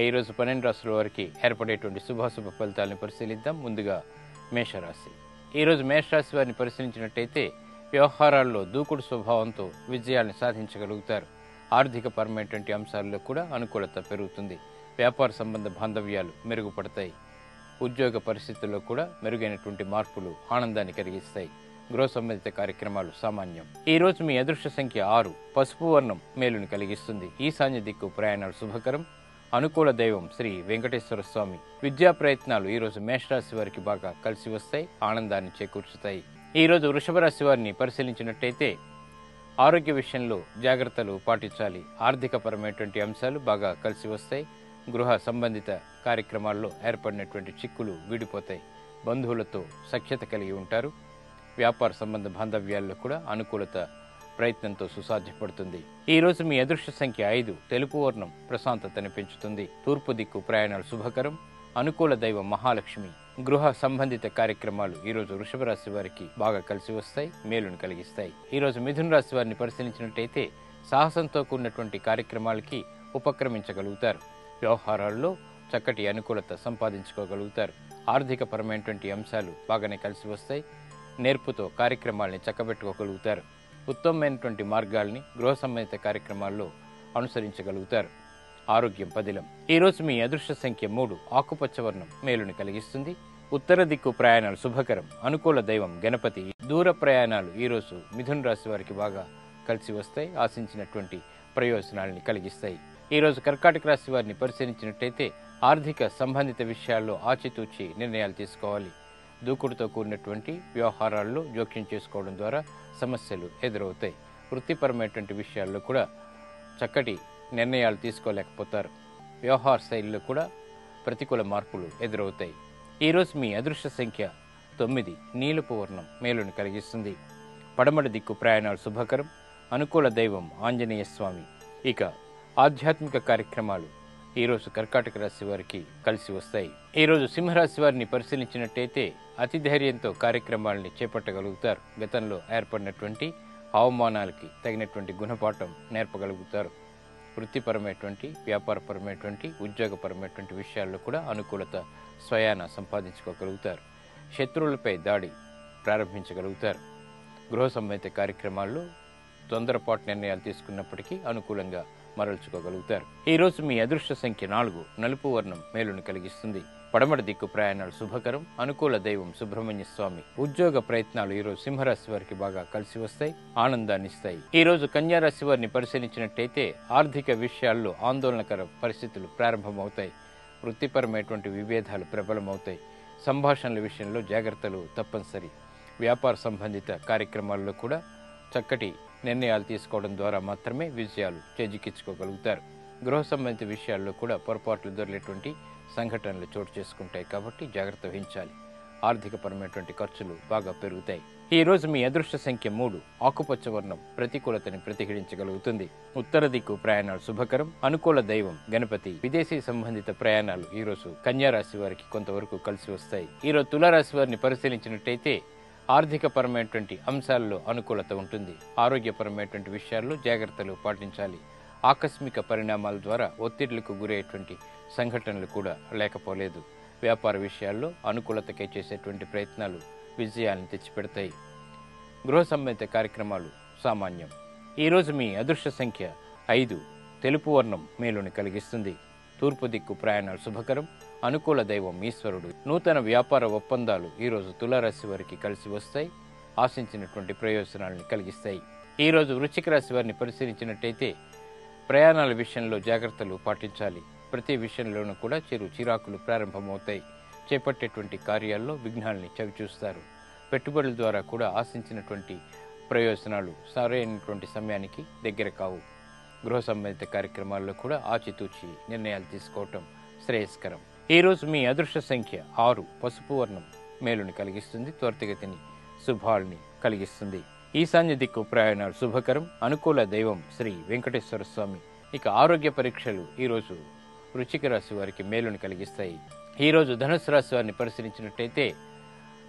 ఈ రోజు పన్నెండు రాశుల వారికి ఏర్పడేటువంటి శుభాశుభ ఫలితాలను పరిశీలిద్దాం. ముందుగా మేషరాశి. ఈ రోజు మేషరాశి వారిని పరిశీలించినట్టయితే వ్యవహారాల్లో దూకుడు స్వభావంతో విజయాన్ని సాధించగలుగుతారు. ఆర్థిక పరమైనటువంటి అంశాల్లో కూడా అనుకూలత పెరుగుతుంది. వ్యాపార సంబంధ బాంధవ్యాలు మెరుగుపడతాయి. ఉద్యోగ పరిస్థితుల్లో కూడా మెరుగైనటువంటి మార్పులు ఆనందాన్ని కలిగిస్తాయి. గృహ సంబంధిత కార్యక్రమాలు సామాన్యం. ఈ రోజు మీ అదృష్ట సంఖ్య ఆరు. పసుపు వర్ణం మేలుని కలిగిస్తుంది. ఈశాన్య దిక్కు ప్రయాణాలు శుభకరం. అనుకూల దైవం శ్రీ వెంకటేశ్వర స్వామి. విద్యా ప్రయత్నాలు ఈరోజు మేషరాశి వారికి బాగా కలిసి వస్తాయి ఆనందాన్ని చేకూర్చుతాయి. ఈ రోజు వృషభ రాశి వారిని పరిశీలించినట్టయితే ఆరోగ్య విషయంలో జాగ్రత్తలు పాటించాలి. ఆర్థికపరమైనటువంటి అంశాలు బాగా కలిసి వస్తాయి. గృహ సంబంధిత కార్యక్రమాల్లో ఏర్పడినటువంటి చిక్కులు వీడిపోతాయి. బంధువులతో సఖ్యత కలిగి ఉంటారు. వ్యాపార సంబంధ బాంధవ్యాల్లో కూడా అనుకూలత ప్రయత్నంతో సుసాధ్యపడుతుంది. ఈ రోజు మీ అదృష్ట సంఖ్య ఐదు తెలుపు వర్ణం ప్రశాంతతని పెంచుతుంది. తూర్పు దిక్కు ప్రయాణాలు శుభకరం అనుకూల దైవం మహాలక్ష్మి గృహ సంబంధిత కార్యక్రమాలు ఈ రోజు వృషభ రాశి వారికి బాగా కలిసి వస్తాయి మేలును కలిగిస్తాయి. ఈ రోజు మిథున రాశి వారిని పరిశీలించినట్టయితే సాహసంతో కూడినటువంటి కార్యక్రమాలకి ఉపక్రమించగలుగుతారు. వ్యవహారాల్లో చక్కటి అనుకూలత సంపాదించుకోగలుగుతారు. ఆర్థిక పరమైనటువంటి అంశాలు బాగానే కలిసి వస్తాయి. నేర్పుతో కార్యక్రమాల్ని చక్కబెట్టుకోగలుగుతారు. ఉత్తమమైనటువంటి మార్గాల్ని గృహ సంబంధిత కార్యక్రమాల్లో అనుసరించగలుగుతారు. ఆరోగ్యం పదిలం. ఈ రోజు మీ అదృష్ట సంఖ్య మూడు ఆకుపచ్చ వర్ణం మేలుని కలిగిస్తుంది. ఉత్తర దిక్కు ప్రయాణాలు శుభకరం. అనుకూల దైవం గణపతి. దూర ప్రయాణాలు ఈ రోజు రాశి వారికి బాగా కలిసి వస్తాయి ఆశించినటువంటి ప్రయోజనాల్ని కలిగిస్తాయి. ఈ రోజు కర్కాటక రాశి వారిని పరిశీలించినట్టయితే ఆర్థిక సంబంధిత విషయాల్లో ఆచితూచి నిర్ణయాలు తీసుకోవాలి. దూకుడుతో కూడినటువంటి వ్యవహారాల్లో జోక్యం చేసుకోవడం ద్వారా సమస్యలు ఎదురవుతాయి. వృత్తిపరమైనటువంటి విషయాల్లో కూడా చక్కటి నిర్ణయాలు తీసుకోలేకపోతారు. వ్యవహార శైలిలో కూడా ప్రతికూల మార్పులు ఎదురవుతాయి. ఈరోజు మీ అదృష్ట సంఖ్య తొమ్మిది. నీలుపు వర్ణం మేలుని కలిగిస్తుంది. పడమటి దిక్కు ప్రయాణాలు శుభకరం. అనుకూల దైవం ఆంజనేయ స్వామి. ఇక ఆధ్యాత్మిక కార్యక్రమాలు. ఈరోజు కర్కాటక రాశి వారికి కలిసి వస్తాయి. ఈరోజు సింహరాశి వారిని పరిశీలించినట్టయితే అతి ధైర్యంతో కార్యక్రమాలని చేపట్టగలుగుతారు. గతంలో ఏర్పడినటువంటి అవమానాలకి తగినటువంటి గుణపాఠం నేర్పగలుగుతారు. వృత్తిపరమైనటువంటి వ్యాపారపరమైనటువంటి ఉద్యోగపరమైనటువంటి విషయాల్లో కూడా అనుకూలత స్వయాన సంపాదించుకోగలుగుతారు. శత్రువులపై దాడి ప్రారంభించగలుగుతారు. గృహ సంబంధిత కార్యక్రమాల్లో తొందరపాటు నిర్ణయాలు తీసుకున్నప్పటికీ అనుకూలంగా మరల్చుకోగలుగుతారు. ఈ రోజు మీ అదృష్ట సంఖ్య నాలుగు నలుపు వర్ణం మేలును కలిగిస్తుంది. పడమటి దిక్కు ప్రయాణాలు శుభకరం అనుకూల దైవం సుబ్రహ్మణ్య స్వామి ఉద్యోగ ప్రయత్నాలు ఈ రోజు సింహరాశి వారికి బాగా కలిసి వస్తాయి ఆనందాన్ని ఇస్తాయి. ఈ రోజు కన్యారాశి వారిని పరిశీలించినట్టయితే ఆర్థిక విషయాల్లో ఆందోళనకర పరిస్థితులు ప్రారంభమవుతాయి. వృత్తిపరమైనటువంటి విభేదాలు ప్రబలమవుతాయి. సంభాషణల విషయంలో జాగ్రత్తలు తప్పనిసరి. వ్యాపార సంబంధిత కార్యక్రమాల్లో కూడా చక్కటి నిర్ణయాలు తీసుకోవడం ద్వారా మాత్రమే విజయాలు చేజిక్కించుకోగలుగుతారు. గృహ సంబంధిత విషయాల్లో కూడా పొరపాట్లు దొరికేటువంటి సంఘటనలు చోటు చేసుకుంటాయి కాబట్టి జాగ్రత్త వహించాలి. ఆర్థికపరమైనటువంటి ఖర్చులు బాగా పెరుగుతాయి. ఈ రోజు మీ అదృష్ట సంఖ్య మూడు ఆకుపచ్చ వర్ణం ప్రతికూలతని ప్రతిఘటించగలుగుతుంది. ఉత్తర దిక్కు ప్రయాణాలు శుభకరం అనుకూల దైవం గణపతి విదేశీ సంబంధిత ప్రయాణాలు ఈ రోజు కన్యా రాశి వారికి కొంతవరకు కలిసి వస్తాయి. ఈ రోజు తులారాశి వారిని పరిశీలించినట్టయితే ఆర్థికపరమైనటువంటి అంశాల్లో అనుకూలత ఉంటుంది. ఆరోగ్యపరమైనటువంటి విషయాల్లో జాగ్రత్తలు పాటించాలి. ఆకస్మిక పరిణామాల ద్వారా ఒత్తిడులకు గురయ్యేటువంటి సంఘటనలు కూడా లేకపోలేదు. వ్యాపార విషయాల్లో అనుకూలతకై చేసేటువంటి ప్రయత్నాలు విజయాలను తెచ్చిపెడతాయి. గృహ సంబంధిత కార్యక్రమాలు సామాన్యం. ఈరోజు మీ అదృష్ట సంఖ్య ఐదు. తెలుపు వర్ణం మేలుని కలిగిస్తుంది. తూర్పు దిక్కు ప్రయాణాలు శుభకరం. అనుకూల దైవం ఈశ్వరుడు. నూతన వ్యాపార ఒప్పందాలు ఈరోజు తులారాశి వారికి కలిసి వస్తాయి. ఆశించినటువంటి ప్రయోజనాలను కలిగిస్తాయి. ఈరోజు వృశ్చిక రాశి వారిని పరిశీలించినట్టయితే ప్రయాణాల విషయంలో జాగ్రత్తలు పాటించాలి. ప్రతి విషయంలోనూ కూడా చిరు చిరాకులు ప్రారంభమవుతాయి. చేపట్టేటువంటి కార్యాల్లో విఘ్నాల్ని చవిచూస్తారు. పెట్టుబడుల ద్వారా కూడా ఆశించినటువంటి ప్రయోజనాలు సరైనటువంటి సమయానికి దగ్గర కావు. గృహ సంబంధిత కార్యక్రమాల్లో కూడా ఆచితూచి నిర్ణయాలు తీసుకోవటం శ్రేయస్కరం. ఈ రోజు మీ అదృష్ట సంఖ్య ఆరు పసుపు వర్ణం మేలుని కలిగిస్తుంది త్వరితగతిని శుభాల్ని కలిగిస్తుంది. ఈశాన్య దిక్కు ప్రయాణాలు శుభకరం అనుకూల దైవం శ్రీ వెంకటేశ్వర స్వామి. ఇక ఆరోగ్య పరీక్షలు ఈరోజు వృచ్చిక రాశి వారికి మేలుని కలిగిస్తాయి. ఈరోజు ధనుసు రాశి వారిని పరిశీలించినట్టయితే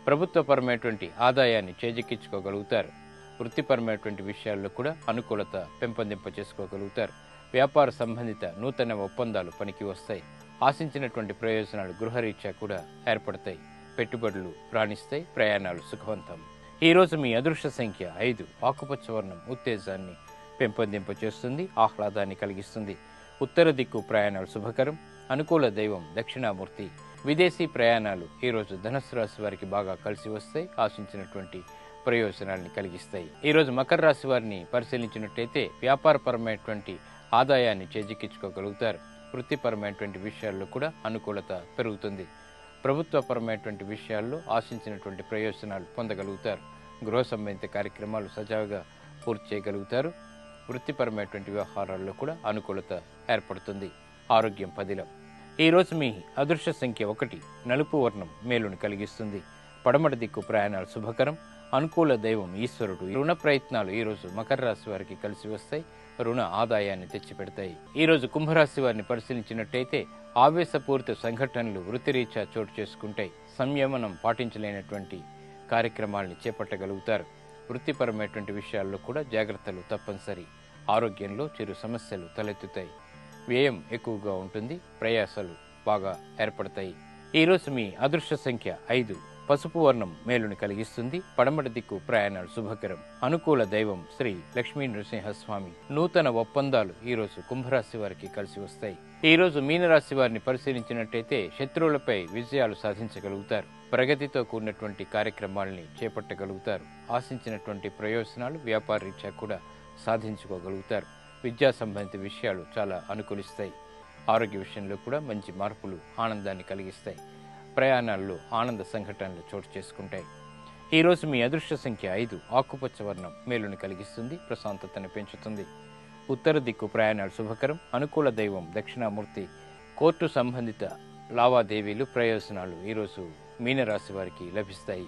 ప్రభుత్వపరమైనటువంటి ఆదాయాన్ని చేజిక్కించుకోగలుగుతారు. వృత్తిపరమైనటువంటి విషయాల్లో కూడా అనుకూలత పెంపొందింప చేసుకోగలుగుతారు వ్యాపార సంబంధిత నూతన ఒప్పందాలు పనికి వస్తాయి. ఆశించినటువంటి ప్రయోజనాలు గృహరీత్యా కూడా ఏర్పడతాయి. పెట్టుబడులు రాణిస్తాయి. ప్రయాణాలు సుఖవంతం. ఈ రోజు మీ అదృష్ట సంఖ్య ఐదు. ఆకుపచ్చ వర్ణం ఉత్తేజాన్ని పెంపొందింప చేస్తుంది ఆహ్లాదాన్ని కలిగిస్తుంది. ఉత్తర దిక్కు ప్రయాణాలు శుభకరం. అనుకూల దైవం దక్షిణామూర్తి. విదేశీ ప్రయాణాలు ఈ రోజు ధనుసు రాశి వారికి బాగా కలిసి వస్తాయి. ఆశించినటువంటి ప్రయోజనాల్ని కలిగిస్తాయి. ఈ రోజు మకర రాశి వారిని పరిశీలించినట్టయితే వ్యాపారపరమైనటువంటి ఆదాయాన్ని చేజిక్కించుకోగలుగుతారు. వృత్తిపరమైనటువంటి విషయాల్లో కూడా అనుకూలత పెరుగుతుంది. ప్రభుత్వపరమైనటువంటి విషయాల్లో ఆశించినటువంటి ప్రయోజనాలు పొందగలుగుతారు. గృహ సంబంధిత కార్యక్రమాలు సజావుగా పూర్తి చేయగలుగుతారు. వృత్తిపరమైనటువంటి వ్యవహారాల్లో కూడా అనుకూలత ఏర్పడుతుంది. ఆరోగ్యం పదిలం. ఈ రోజు మీ అదృశ్య సంఖ్య ఒకటి నలుపు వర్ణం మేలుని కలిగిస్తుంది. పడమట దిక్కు ప్రయాణాలు శుభకరం. అనుకూల దైవం ఈశ్వరుడు. రుణ ప్రయత్నాలు ఈరోజు మకర రాశి వారికి కలిసి వస్తాయి. రుణ ఆదాయాన్ని తెచ్చిపెడతాయి. ఈ రోజు కుంభరాశి వారిని పరిశీలించినట్టయితే ఆవేశపూరిత సంఘటనలు వృత్తిరీత్యా చోటు చేసుకుంటాయి. సంయమనం పాటించలేనటువంటి కార్యక్రమాలను చేపట్టగలుగుతారు. వృత్తిపరమైనటువంటి విషయాల్లో కూడా జాగ్రత్తలు తప్పనిసరి. ఆరోగ్యంలో చిరు సమస్యలు తలెత్తుతాయి. వ్యయం ఎక్కువగా ఉంటుంది. ప్రయాసాలు బాగా ఏర్పడతాయి. ఈరోజు మీ అదృశ్య సంఖ్య ఐదు. పసుపు వర్ణం మేలుని కలిగిస్తుంది. పడమటి దిక్కు ప్రయాణాలు శుభకరం. అనుకూల దైవం శ్రీ లక్ష్మీ నృసింహస్వామి. నూతన ఒప్పందాలు ఈరోజు కుంభరాశి వారికి కలిసి వస్తాయి. ఈ రోజు మీనరాశి వారిని పరిశీలించినట్టయితే శత్రువులపై విజయాలు సాధించగలుగుతారు. ప్రగతితో కూడినటువంటి కార్యక్రమాల్ని చేపట్టగలుగుతారు. ఆశించినటువంటి ప్రయోజనాలు వ్యాపార రీత్యా కూడా సాధించుకోగలుగుతారు. విద్యా సంబంధిత విషయాలు చాలా అనుకూలిస్తాయి. ఆరోగ్య విషయంలో కూడా మంచి మార్పులు ఆనందాన్ని కలిగిస్తాయి. ప్రయాణాల్లో ఆనంద సంఘటనలు చోటు చేసుకుంటాయి. ఈరోజు మీ అదృష్ట సంఖ్య ఐదు ఆకుపచ్చ వర్ణం మేలుని కలిగిస్తుంది ప్రశాంతతను పెంచుతుంది. ఉత్తర దిక్కు ప్రయాణాలు శుభకరం అనుకూల దైవం దక్షిణామూర్తి కోర్టు సంబంధిత లావాదేవీలు ప్రయోజనాలు ఈరోజు మీనరాశి వారికి లభిస్తాయి.